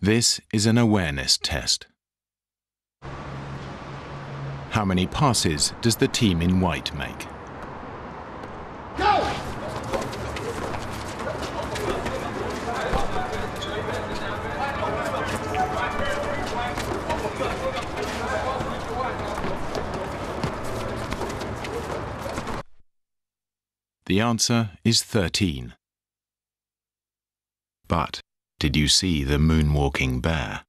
This is an awareness test. How many passes does the team in white make? Go! The answer is 13. But did you see the moonwalking bear?